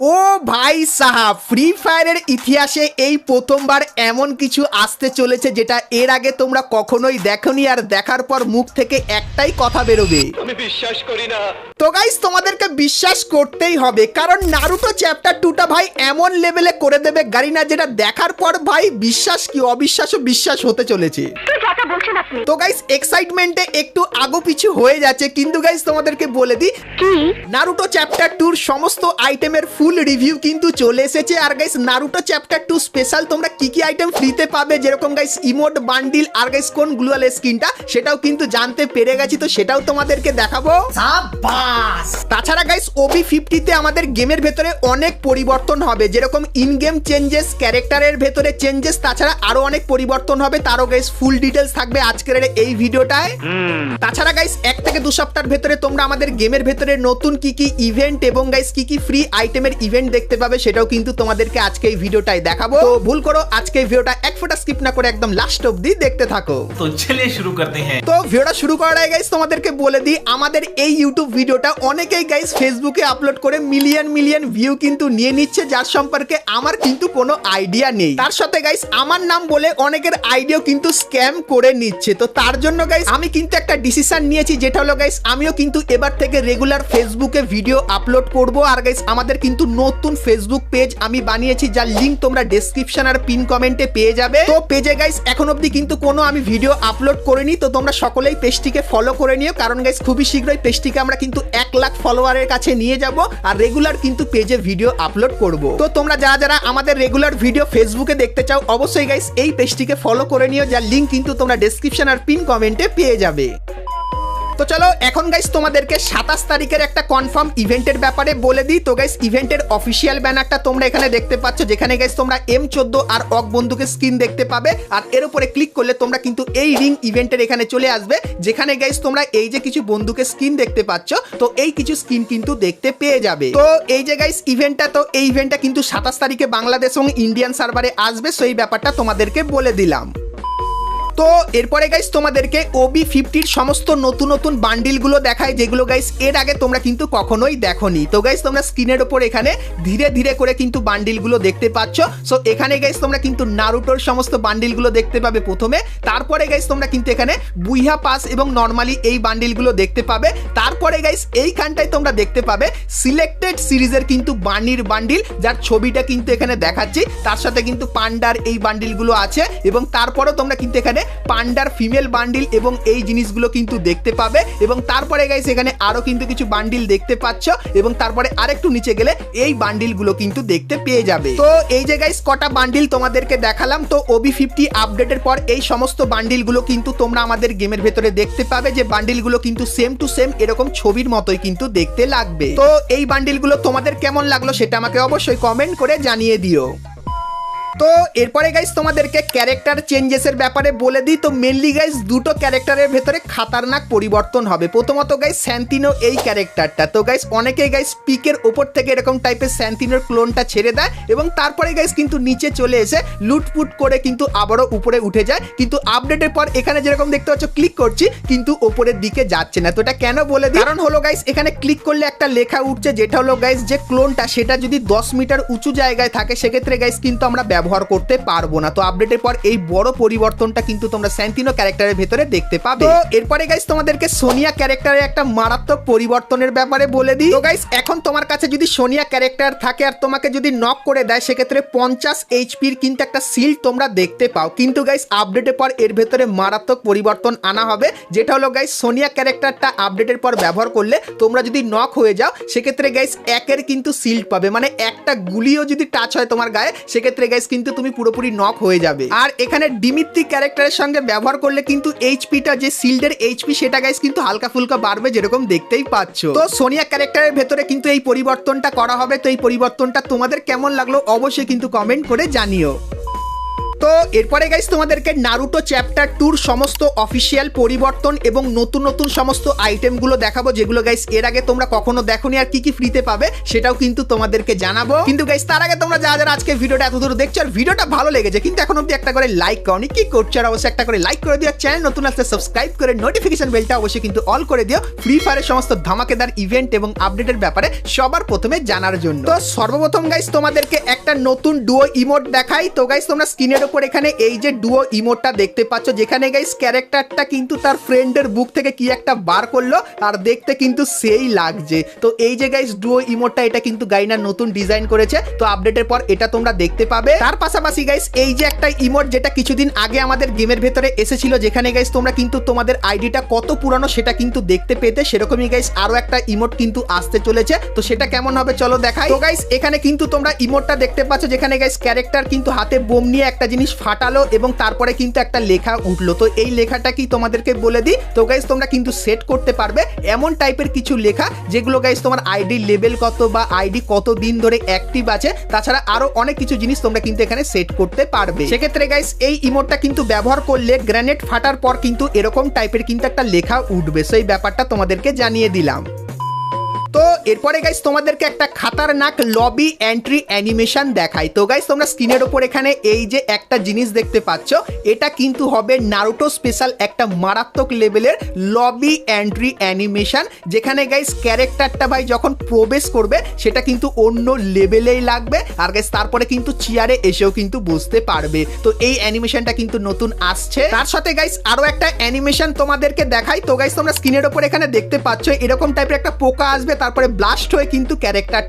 ও ভাই সাহা ফ্রি ফায়ারের ইতিহাসে এই প্রথমবার এমন কিছু আসতে চলেছে যেটা এর আগে তোমরা কখনোই দেখনি আর দেখার পর মুখ থেকে একটাই কথা বেরোবে। আমি বিশ্বাস করি না। তো গাইস তোমাদেরকে বিশ্বাস করতেই হবে কারণ নারুটো চ্যাপ্টার টুটা ভাই এমন লেভেলে করে দেবে গাড়ি না যেটা দেখার পর ভাই বিশ্বাস কি অবিশ্বাসও বিশ্বাস হতে চলেছে। তো গাইস এক্সাইটমেন্টে একটু আগো পিছু হয়ে যাচ্ছে কিন্তু গাইস তোমাদেরকে বলে দিই নারুটো চ্যাপ্টার টুর সমস্ত আইটেমের ফুল রিভিউ কিন্তু চলে এসেছে। আর guys Naruto chapter two special তোমরা কি কি আইটেম ফ্রিতে পাবে? যেরকম গাইস ইমোট বান্ডিল আর গাইস কোন গ্লুয়াল স্কিনটা সেটাও কিন্তু জানতে পেরে গেছি তো সেটাও তোমাদেরকে দেখাবো। তাছাড়া গাইস ওবি ফিফটিতে আমাদের গেমের ভেতরে অনেক পরিবর্তন হবে যেরকম ইন গেম চেঞ্জেস ক্যারেক্টারের ভেতরে চেঞ্জেস তাছাড়া আরও অনেক পরিবর্তন হবে তারও গাইস ফুল ডিটেলস থাকবে আজকের এই ভিডিওটায়। তাছাড়া গাইস এক থেকে দু সপ্তাহের ভেতরে তোমরা আমাদের গেমের ভেতরে নতুন কি কি ইভেন্ট এবং গাইস কি কি ফ্রি আইটেমের ইভেন্ট দেখতে পাবে সেটাও কিন্তু তোমাদেরকে আজকে এই ভিডিওটায় দেখাবো। তো ভুল করো আজকে এই ভিডিওটা এক ফোটা স্কিপ না করে একদম লাস্ট অবধি দেখতে থাকো। তো চলে শুরু করতে হ্যাঁ। তো ভিডিওটা শুরু করার আগে গাইস তোমাদেরকে বলে দিই আমাদের এই ইউটিউব ভিডিওটা অনেকেই গাইস ফেসবুকে আপলোড করে মিলিয়ন মিলিয়ন ভিউ কিন্তু নিয়ে নিচ্ছে যার সম্পর্কে আমার কিন্তু কোনো আইডিয়া নেই। তার সাথে গাইস আমার নাম বলে অনেকের আইডিয়াও কিন্তু স্ক্যাম করে নিচ্ছে। তো তার জন্য গাইস আমি কিন্তু একটা ডিসিশন নিয়েছি, যেটা হলো গাইস আমিও কিন্তু এবার থেকে রেগুলার ফেসবুকে ভিডিও আপলোড করব। আর গাইস আমাদের কিন্তু নতুন ফেসবুক পেজ আমি বানিয়েছি, যার লিংক তোমরা ডেসক্রিপশন আর পিন কমেন্টে পেয়ে যাবে। তো পেজে গাইস এখন অবধি কিন্তু কোনো আমি ভিডিও আপলোড করিনি, তো তোমরা সকলেই পেজটিকে ফলো করে নিও। কারণ গাইস খুবই শীঘ্রই পেজটিকে আমরা কিন্তু এক লাখ ফলোয়ারের কাছে নিয়ে যাব আর রেগুলার কিন্তু পেজে ভিডিও আপলোড করব। তো তোমরা যারা যারা আমাদের রেগুলার ভিডিও ফেসবুকে দেখতে চাও, অবশ্যই গাইস এই পেজটিকে ফলো করে নিও, যার লিংক কিন্তু তোমরা ডেসক্রিপশন আর পিন কমেন্টে পেয়ে যাবে। তো চলো, এখন গাইস তোমাদেরকে সাতাশ তারিখের একটা কনফার্ম ইভেন্টের ব্যাপারে বলে দিই। তো গাইস ইভেন্টের অফিসিয়াল ব্যানারটা তোমরা এখানে দেখতে পাচ্ছ। যেখানে গাইস তোমরা এম চোদ্দ আর অক বন্ধুকে স্ক্রিন দেখতে পাবে। আর এর উপরে ক্লিক করলে তোমরা কিন্তু এই রিং ইভেন্টের এখানে চলে আসবে। যেখানে গাইস তোমরা এই যে কিছু বন্ধুকে স্ক্রিন দেখতে পাচ্ছ, তো এই কিছু স্ক্রিন কিন্তু দেখতে পেয়ে যাবে। তো এই যে গাইস ইভেন্টটা তো এই ইভেন্টটা কিন্তু সাতাশ তারিখে বাংলাদেশ এবং ইন্ডিয়ান সার্ভারে আসবে। সেই ব্যাপারটা তোমাদেরকে বলে দিলাম। তো এরপরে গাইস তোমাদেরকে ওবি ফিফটির সমস্ত নতুন নতুন বান্ডিলগুলো দেখায়, যেগুলো গাইস এর আগে তোমরা কিন্তু কখনোই দেখোনি। তো গাইস তোমরা স্ক্রিনের ওপর এখানে ধীরে ধীরে করে কিন্তু বান্ডিলগুলো দেখতে পাচ্ছ। সো এখানে গাইস তোমরা কিন্তু নারুটোর সমস্ত বান্ডিলগুলো দেখতে পাবে প্রথমে। তারপরে গাইস তোমরা কিন্তু এখানে বুইহা পাস এবং নর্মালি এই বান্ডিলগুলো দেখতে পাবে। তারপরে গাইস এইখানটায় তোমরা দেখতে পাবে সিলেক্টেড সিরিজের কিন্তু বানির বান্ডিল যার ছবিটা কিন্তু এখানে দেখাচ্ছি। তার সাথে কিন্তু পান্ডার এই বান্ডিলগুলো আছে। এবং তারপরেও তোমরা কিন্তু এখানে পান্ডার ফিমেল বান্ডিল এবং এই জিনিসগুলো কিন্তু দেখতে পাবে এবং তারপরে গাইস এখানে আরও কিন্তু কিছু বান্ডিল দেখতে পাচ্ছ এবং তারপরে আরেকটু নিচে গেলে এই বান্ডিলগুলো কিন্তু দেখতে পেয়ে যাবে। তো এই যে গাইস কটা বান্ডিল তোমাদেরকে দেখালাম, তো ওবি ফিফটি আপডেটের পর এই সমস্ত বান্ডিলগুলো কিন্তু তোমরা আমাদের গেমের ভেতরে দেখতে পাবে যে বান্ডিলগুলো কিন্তু সেম টু সেম এরকম ছবির মতোই কিন্তু দেখতে লাগবে। তো এই বান্ডিলগুলো তোমাদের কেমন লাগল সেটা আমাকে অবশ্যই কমেন্ট করে জানিয়ে দিও। তো এরপরে গাইস তোমাদেরকে ক্যারেক্টার চেঞ্জেসের ব্যাপারে বলে দিই। তো মেনলি গাইস দুটো ক্যারেক্টারের ভেতরে খাতারনাক পরিবর্তন হবে। প্রথমত গাইস স্যান্তিনো এই ক্যারেক্টারটা তো গাইস অনেকেই গাইস পিকের ওপর থেকে এরকম টাইপের স্যান্তিনোর ক্লোনটা ছেড়ে দেয় এবং তারপরে গাইস কিন্তু নিচে চলে এসে লুটপুট করে কিন্তু আবারও উপরে উঠে যায়। কিন্তু আপডেটের পর এখানে যেরকম দেখতে পাচ্ছ ক্লিক করছি, কিন্তু ওপরের দিকে যাচ্ছে না। তো এটা কেন বলে দিই? কারণ হলো গাইস এখানে ক্লিক করলে একটা লেখা উঠছে, যেটা হলো গাইস যে ক্লোনটা সেটা যদি দশ মিটার উঁচু জায়গায় থাকে, সেক্ষেত্রে গাইস কিন্তু আমরা ব্যবহার করতে পারব না। তো আপডেটের পর এই বড় পরিবর্তনটা কিন্তু তোমরা স্যান্তিনো ক্যারেক্টারের ভেতরে দেখতে পাবে। এরপরে গাইস তোমাদেরকে সোনিয়া ক্যারেক্টারের একটা মারাত্মক পরিবর্তনের ব্যাপারে বলে দিই। তো গাইস এখন তোমার কাছে যদি সোনিয়া ক্যারেক্টার থাকে আর তোমাকে যদি নক করে দেয় সেক্ষেত্রে পঞ্চাশ এইচপির কিন্তু একটা সিল তোমরা দেখতে পাও। কিন্তু গাইস আপডেটের পর এর ভেতরে মারাত্মক পরিবর্তন আনা হবে। যেটা হলো গাইস সোনিয়া ক্যারেক্টারটা আপডেটের পর ব্যবহার করলে তোমরা যদি নক হয়ে যাও সেক্ষেত্রে গাইস একের কিন্তু সিল্ড পাবে। মানে একটা গুলিও যদি টাচ হয় তোমার গায়ে সেক্ষেত্রে গাইস কিন্তু তুমি পুরোপুরি নক হয়ে যাবে। আর এখানে ডিমিত্রি ক্যারেক্টারের সঙ্গে ব্যবহার করলে কিন্তু এইচপিটা যে সিল্ডের এইচপি সেটা গাইস কিন্তু হালকা ফুলকা বাড়বে যেরকম দেখতেই পাচ্ছ। তো সোনিয়া ক্যারেক্টারের ভেতরে কিন্তু এই পরিবর্তনটা করা হবে। তো এই পরিবর্তনটা তোমাদের কেমন লাগল অবশ্যই কিন্তু কমেন্ট করে জানিও। তো এরপরে গাইস তোমাদেরকে নারুটো চ্যাপ্টার টুর সমস্ত অফিসিয়াল পরিবর্তন এবং নতুন নতুন সমস্ত আইটেমগুলো দেখাবো, যেগুলো গাইস এর আগে তোমরা কখনো দেখোনি আর কি কি ফ্রিতে পাবে, সেটাও কিন্তু তোমাদেরকে জানাব। কিন্তু গাইস তার আগে তোমরা যারা যারা আজকে ভিডিওটা এত দূর দেখছ, আর ভিডিওটা ভালো লেগেছে, কিন্তু এখন অব্দি একটা করে লাইক করনি, কি করছ? আর অবশ্যই একটা করে লাইক করে দিও চ্যানেল নতুন আসলে সাবস্ক্রাইব করে নোটিফিকেশন বেলটা অবশ্যই কিন্তু অল করে দিও ফ্রি ফায়ারের সমস্ত ধামাকেদার ইভেন্ট এবং আপডেটের ব্যাপারে সবার প্রথমে জানার জন্য। তো সর্বপ্রথম গাইস তোমাদেরকে একটা নতুন ডুয়ো ইমোট দেখাই। তো গাইস তোমরা স্ক্রিনের উপর এখানে এই যে ডুয়ো ইমোটটা দেখতে পাচ্ছ, যেখানে গাইস ক্যারেক্টারটা কিন্তু তার ফ্রেন্ডের বুক থেকে কি একটা বার করল, আর দেখতে কিন্তু সেই লাগছে। তো এই যে গাইস ডুয়ো ইমোটটা এটা কিন্তু গাইনার নতুন ডিজাইন করেছে। তো আপডেটের পর এটা তোমরা দেখতে পাবে। তার পাশাপাশি গাইস এই যে একটা ইমোট যেটা কিছুদিন আগে আমাদের গেমের ভেতরে এসেছিল, যেখানে গাইস তোমরা কিন্তু তোমাদের আইডিটা কত পুরানো সেটা কিন্তু দেখতে পেতে, সেরকমই গাইস আরও একটা ইমোট কিন্তু আসতে চলেছে। তো সেটা কেমন হবে চলো দেখাই। তো গাইস এখানে কিন্তু তোমরা ইমোটটা দেখতে পাচ্ছ, যেখানে গাইস ক্যারেক্টার কিন্তু হাতে বোম নিয়ে একটা ফাটালো এবং তারপরে কিন্তু একটা লেখা উঠল। তো এই লেখাটা কি তোমাদেরকে বলে দিই? তো গাইস তোমরা কিন্তু সেট করতে পারবে এমন টাইপের কিছু লেখা, যেগুলো গাইস তোমার আইডি লেভেল কত বা আইডি কত দিন ধরে অ্যাক্টিভ আছে, তাছাড়া আরও অনেক কিছু জিনিস তোমরা কিন্তু এখানে সেট করতে পারবে। সেক্ষেত্রে গাইস এই ইমোটটা কিন্তু ব্যবহার করলে গ্রেনেড ফাটার পর কিন্তু এরকম টাইপের কিন্তু একটা লেখা উঠবে। সেই ব্যাপারটা তোমাদেরকে জানিয়ে দিলাম। তো এরপরে গাইস তোমাদেরকে একটা খাতারনাক লবি এন্ট্রি অ্যানিমেশন দেখাই তো গাইস তোমরা স্ক্রিনের ওপর এখানে এই যে একটা জিনিস দেখতে পাচ্ছ, এটা কিন্তু হবে নারুটো স্পেশাল একটা মারাত্মক লেভেলের লবি এন্ট্রি অ্যানিমেশন যেখানে গাইস ক্যারেক্টারটা ভাই যখন প্রবেশ করবে, সেটা কিন্তু অন্য লেভেলেই লাগবে, আর গাইস তারপরে কিন্তু চেয়ারে এসেও কিন্তু বুঝতে পারবে। তো এই অ্যানিমেশনটা কিন্তু নতুন আসছে। তার সাথে গাইস আরও একটা অ্যানিমেশন তোমাদেরকে দেখাই। তো গাইস তোমরা স্ক্রিনের ওপর এখানে দেখতে পাচ্ছ, এরকম টাইপের একটা পোকা আসবে, তারপরে ব্লাস্ট হয়ে কিন্তু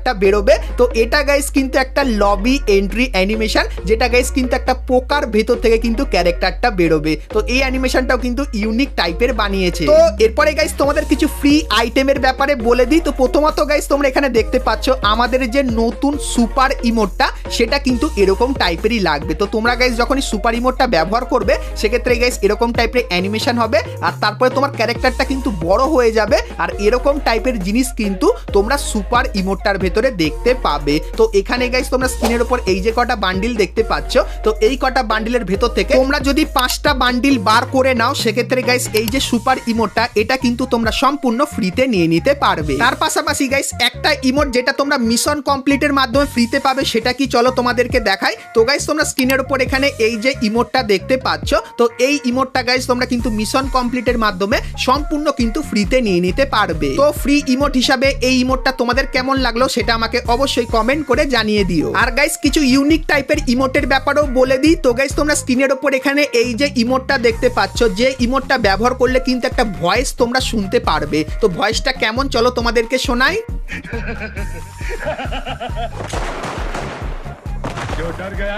ক্যারেক্টারটা বেরোবে। তো এটা গাইস কিন্তু একটা লবি এন্ট্রি অ্যানিমেশন যেটা গাইস কিন্তু একটা পোকার ভেতর থেকে কিন্তু ক্যারেক্টারটা বেরোবে। তো এই অ্যানিমেশনটাও কিন্তু ইউনিক টাইপের বানিয়েছে। তো এরপরে গাইস তোমাদের কিছু ফ্রি আইটেমের ব্যাপারে বলে দিই। তো প্রথমত গাইস তোমরা এখানে দেখতে পাচ্ছ আমাদের যে নতুন সুপার ইমোটটা সেটা কিন্তু এরকম টাইপেরই লাগবে। তো তোমরা গাইস যখনই সুপার ইমোটটা ব্যবহার করবে, সেক্ষেত্রে গাইস এরকম টাইপের অ্যানিমেশন হবে, আর তারপরে তোমার ক্যারেক্টারটা কিন্তু বড় হয়ে যাবে, আর এরকম টাইপের জিনিস কিন্তু তোমরা সুপার ইমোটটার ভেতরে দেখতে পাবে। তো এখানে গাইস তোমরা স্ক্রিনের উপর এই যে কটা বান্ডিল দেখতে পাচ্ছ, তো এই কটা বান্ডিলের ভেতর থেকে তোমরা যদি পাঁচটা বান্ডিল বার করে নাও, সেক্ষেত্রে গাইস এই যে সুপার ইমোটটা এটা কিন্তু তোমরা সম্পূর্ণ ফ্রিতে নিয়ে নিতে পারবে। তার পাশাপাশি গাইস একটা ইমোট যেটা তোমরা মিশন কমপ্লিটের মাধ্যমে ফ্রিতে পাবে, সেটা কি চলো তোমাদেরকে দেখাই। তো গাইস তোমরা স্ক্রিনের উপর এখানে এই যে ইমোটটা দেখতে পাচ্ছ, তো এই ইমোটটা গাইস তোমরা কিন্তু মিশন কমপ্লিটের মাধ্যমে সম্পূর্ণ কিন্তু ফ্রিতে নিয়ে নিতে পারবে। তো ফ্রি ইমোট হিসাবে এই ইমোটটা তোমাদের কেমন লাগল, সেটা আমাকে অবশ্যই কমেন্ট করে জানিয়ে দিও আর গাইস কিছু ইউনিক টাইপের ইমোটের ব্যাপারেও বলে দিই তো গাইস তোমরা স্ক্রিনের উপর এখানে এই যে ইমোটটা দেখতে পাচ্ছ যে ইমোটটা ব্যবহার করলে কিন্তু একটা ভয়েস তোমরা শুনতে পারবে তো ভয়েসটা কেমন চলো তোমাদেরকে শোনাই जो डर गया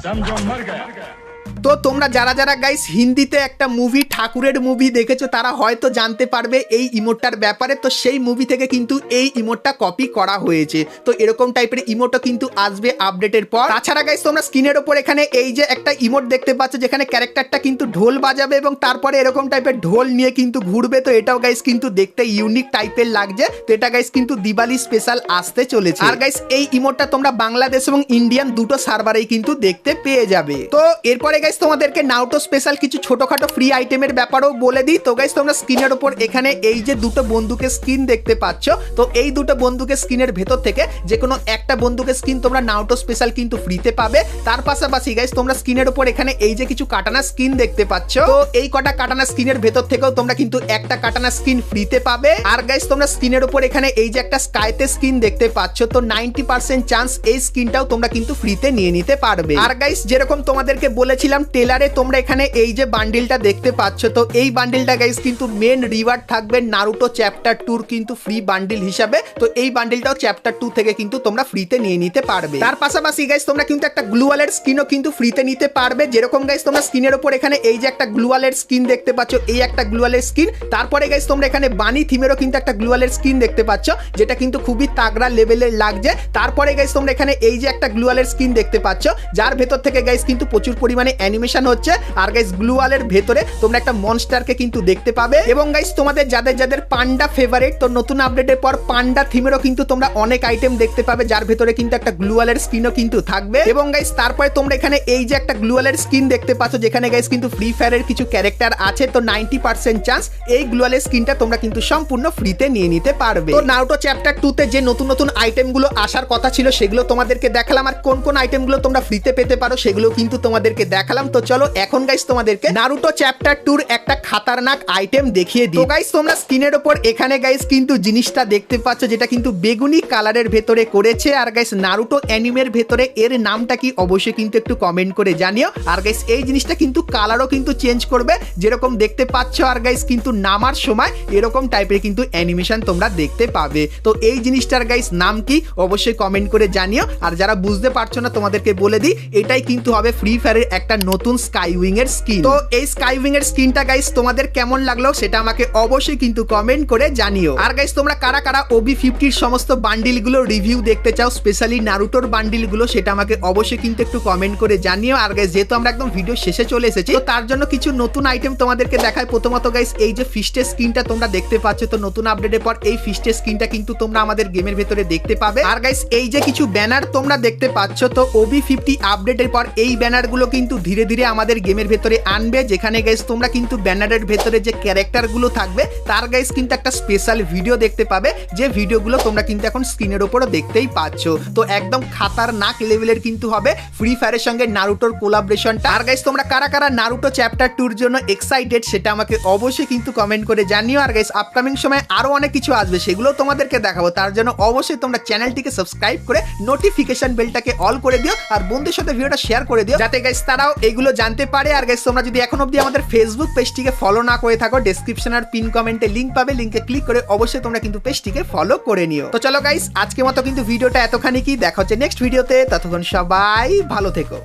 समझो मर गया তো তোমরা যারা যারা গাইস হিন্দিতে একটা মুভি ঠাকুরের মুভি দেখেছ, তারা হয়তো জানতে পারবে এই ইমোটটার ব্যাপারে। তো সেই মুভি থেকে কিন্তু এই ইমোটটা কপি করা হয়েছে। তো এরকম টাইপের ইমোটও কিন্তু আসবে আপডেটের পর। তাছাড়া গাইস তোমরা স্ক্রিনের ওপর এখানে এই যে একটা ইমোট দেখতে পাচ্ছ, যেখানে ক্যারেক্টারটা কিন্তু ঢোল বাজাবে এবং তারপরে এরকম টাইপের ঢোল নিয়ে কিন্তু ঘুরবে। তো এটাও গাইস কিন্তু দেখতে ইউনিক টাইপের লাগছে। তো এটা গাইস কিন্তু দিওয়ালি স্পেশাল আসতে চলেছে। আর গাইস এই ইমোটটা তোমরা বাংলাদেশ এবং ইন্ডিয়ান দুটো সার্ভারেই কিন্তু দেখতে পেয়ে যাবে। তো এরপরে গাইস তোমাদেরকে নাউটো স্পেশাল কিছু ছোটখাটো ফ্রি আইটেমের ব্যাপারেও বলে দিই। তো গাইস তোমরা স্ক্রিনের ওপর এখানে এই যে দুটো বন্দুকের স্ক্রিন দেখতে পাচ্ছ, তো এই দুটো বন্দুকের স্ক্রিনের ভেতর থেকে যে কোনো একটা বন্দুকের স্ক্রিন তোমরা নাউটো স্পেশাল কিন্তু ফ্রিতে পাবে। তার পাশাপাশি গাইস তোমরা স্ক্রিনের ওপর এখানে এই যে কিছু কাটানা স্ক্রিন দেখতে পাচ্ছ, তো এই কটা কাটানা স্ক্রিনের ভেতর থেকেও তোমরা কিন্তু একটা কাটানা স্ক্রিন ফ্রিতে পাবে। আর গাইস তোমরা স্ক্রিনের ওপর এখানে এই যে একটা স্কাইতে স্ক্রিন দেখতে পাচ্ছ, তো নাইনটি চান্স এই স্ক্রিনটাও তোমরা কিন্তু ফ্রিতে নিয়ে নিতে পারবে। আর গাইস যেরকম তোমাদেরকে বলেছিলাম টেলারে তোমরা এখানে এই যে বান্ডিলটা দেখতে পাচ্ছ, তো এই বান্ডিলটা গাইস কিন্তু মেন রিওয়ার্ড থাকবে নারুটো চ্যাপ্টার টুর কিন্তু ফ্রি বান্ডিল হিসাবে। তো এই বান্ডিলটাও চ্যাপ্টার টু থেকে কিন্তু তোমরা ফ্রিতে নিয়ে নিতে পারবে। তার পাশাপাশি গাইস তোমরা কিন্তু একটা গ্লুয়ালের স্কিনও কিন্তু ফ্রিতে নিতে পারবে। যেরকম গাইস তোমরা স্কিনের ওপর এখানে এই যে একটা গ্লুয়ালের স্কিন দেখতে পাচ্ছ, এই একটা গ্লুয়ালের স্কিন তারপরে গাইস তোমরা এখানে বানি থিমেরও কিন্তু একটা গ্লুয়ালের স্কিন দেখতে পাচ্ছ, যেটা কিন্তু খুবই তাগড়া লেভেলের লাগছে। তারপরে গাইস তোমরা এখানে এই যে একটা গ্লুয়ালের স্কিন দেখতে পাচ্ছ, যার ভেতর থেকে গাইস কিন্তু প্রচুর পরিমাণে অ্যানিমেশন হচ্ছে। আর গাইস গ্লুয়ালের ভেতরে তোমরা একটা মনস্টারকে কিন্তু দেখতে পাবে। এবং গাইস তোমাদের যাদের যাদের পান্ডা ফেভারিট তো নতুন আপডেটের পর পান্ডা থিমেরও কিন্তু তোমরা অনেক আইটেম দেখতে পাবে, যার ভেতরে কিন্তু একটা গ্লুয়ালের স্কিনও কিন্তু থাকবে। এবং গাইস তারপরে তোমরা এখানে এই যে একটা গ্লুয়ালের স্কিন দেখতে পাচ্ছ, যেখানে গাইস কিন্তু ফ্রি ফায়ারের কিছু ক্যারেক্টার আছে, তো নাইনটি পার্সেন্ট চান্স এই গ্লুয়ালের স্কিনটা তোমরা কিন্তু সম্পূর্ণ ফ্রিতে নিয়ে নিতে পারবে। তো নারুটো চ্যাপ্টার টু তে যে নতুন নতুন আইটেমগুলো আসার কথা ছিল, সেগুলো তোমাদেরকে দেখালাম। আর কোন কোন আইটেমগুলো তোমরা ফ্রিতে পেতে পারো, সেগুলো কিন্তু তোমাদেরকে দেখালাম। তো চলো এখন গাইস তোমাদেরকে নারুটো চ্যাপ্টার টুর একটা খাতারনাক আইটেম দেখিয়ে দিই। তো গাইস তোমরা স্ক্রিনের ওপর এখানে গাইস কিন্তু জিনিসটা দেখতে পাচ্ছ, যেটা কিন্তু বেগুনি কালারের ভেতরে করেছে। আর গাইস নারুটো অ্যানিমের ভেতরে এর নামটা কি অবশ্যই কিন্তু একটু কমেন্ট করে জানিও। আর গাইস এই জিনিসটা কিন্তু কালারও কিন্তু চেঞ্জ করবে। যেরকম দেখতে পাচ্ছ, আর গাইস কিন্তু নামার সময় এরকম টাইপের কিন্তু অ্যানিমেশন তোমরা দেখতে পাবে। তো এই জিনিসটার গাইস নাম কি অবশ্যই কমেন্ট করে জানিও। আর যারা বুঝতে পারছ না, তোমাদেরকে বলে দিই, এটাই কিন্তু হবে ফ্রি ফায়ারের একটা নতুন স্কাই উইং এর স্কিন তো এই স্কাই উইং এর স্কিনটা গাইস তোমাদের কেমন লাগল সেটা আমাকে অবশ্যই কিন্তু কমেন্ট করে জানিও। আর গাইস তোমরা কারা কারা ওবি ফিফটির সমস্ত বান্ডিলগুলো রিভিউ দেখতে চাও স্পেশালি নারুটোর বান্ডিলগুলো সেটা আমাকে অবশ্যই কিন্তু একটু কমেন্ট করে জানিও। আর গাইস যেহেতু আমরা একদম ভিডিও শেষে চলে এসেছি, তো তার জন্য কিছু নতুন আইটেম তোমাদেরকে দেখায় প্রথমত গাইস এই যে ফিস্টের স্কিনটা তোমরা দেখতে পাচ্ছ, তো নতুন আপডেটের পর এই ফিস্টের স্কিনটা কিন্তু তোমরা আমাদের গেমের ভেতরে দেখতে পাবে। আর গাইস এই যে কিছু ব্যানার তোমরা দেখতে পাচ্ছ, তো ওবি ফিফটি আপডেটের পর এই ব্যানারগুলো কিন্তু ধীরে ধীরে আমাদের গেমের ভেতরে আনবে। যেখানে গাইস তোমরা কিন্তু ব্যানারের ভেতরে যে ক্যারেক্টারগুলো থাকবে, তার গাইস কিন্তু একটা স্পেশাল ভিডিও দেখতে পাবে। যে ভিডিওগুলো তোমরা কিন্তু এখন স্ক্রিনের ওপরও দেখতেই পাচ্ছ। তো একদম খাতার নাক লেভেলের কিন্তু হবে ফ্রি ফায়ারের সঙ্গে নারুটোর কোলাবরেশনটা আর গাইস তোমরা কারা কারা নারুটো চ্যাপ্টার টুর জন্য এক্সাইটেড সেটা আমাকে অবশ্যই কিন্তু কমেন্ট করে জানিও। আর গাইস আপকামিং সময় আরও অনেক কিছু আসবে সেগুলো তোমাদেরকে দেখাবো। তার জন্য অবশ্যই তোমরা চ্যানেলটিকে সাবস্ক্রাইব করে নোটিফিকেশন বেলটাকে অল করে দিও। আর বন্ধুদের সাথে ভিডিওটা শেয়ার করে দিও। যাতে গাইস তারাও এগুলো জানতে পারে। আর গাইস তোমরা যদি এখন অবধি আমাদের ফেসবুক পেজটিকে ফলো না করে থাকো ডেসক্রিপশন আর পিন কমেন্টে লিঙ্ক পাবে। লিংকে ক্লিক করে অবশ্যই তোমরা কিন্তু পেজটিকে ফলো করে নিও। তো চলো গাইস আজকে মতো কিন্তু ভিডিওটা এতখানি কি? দেখা হচ্ছে নেক্সট ভিডিওতে ততক্ষণ সবাই ভালো থেকো।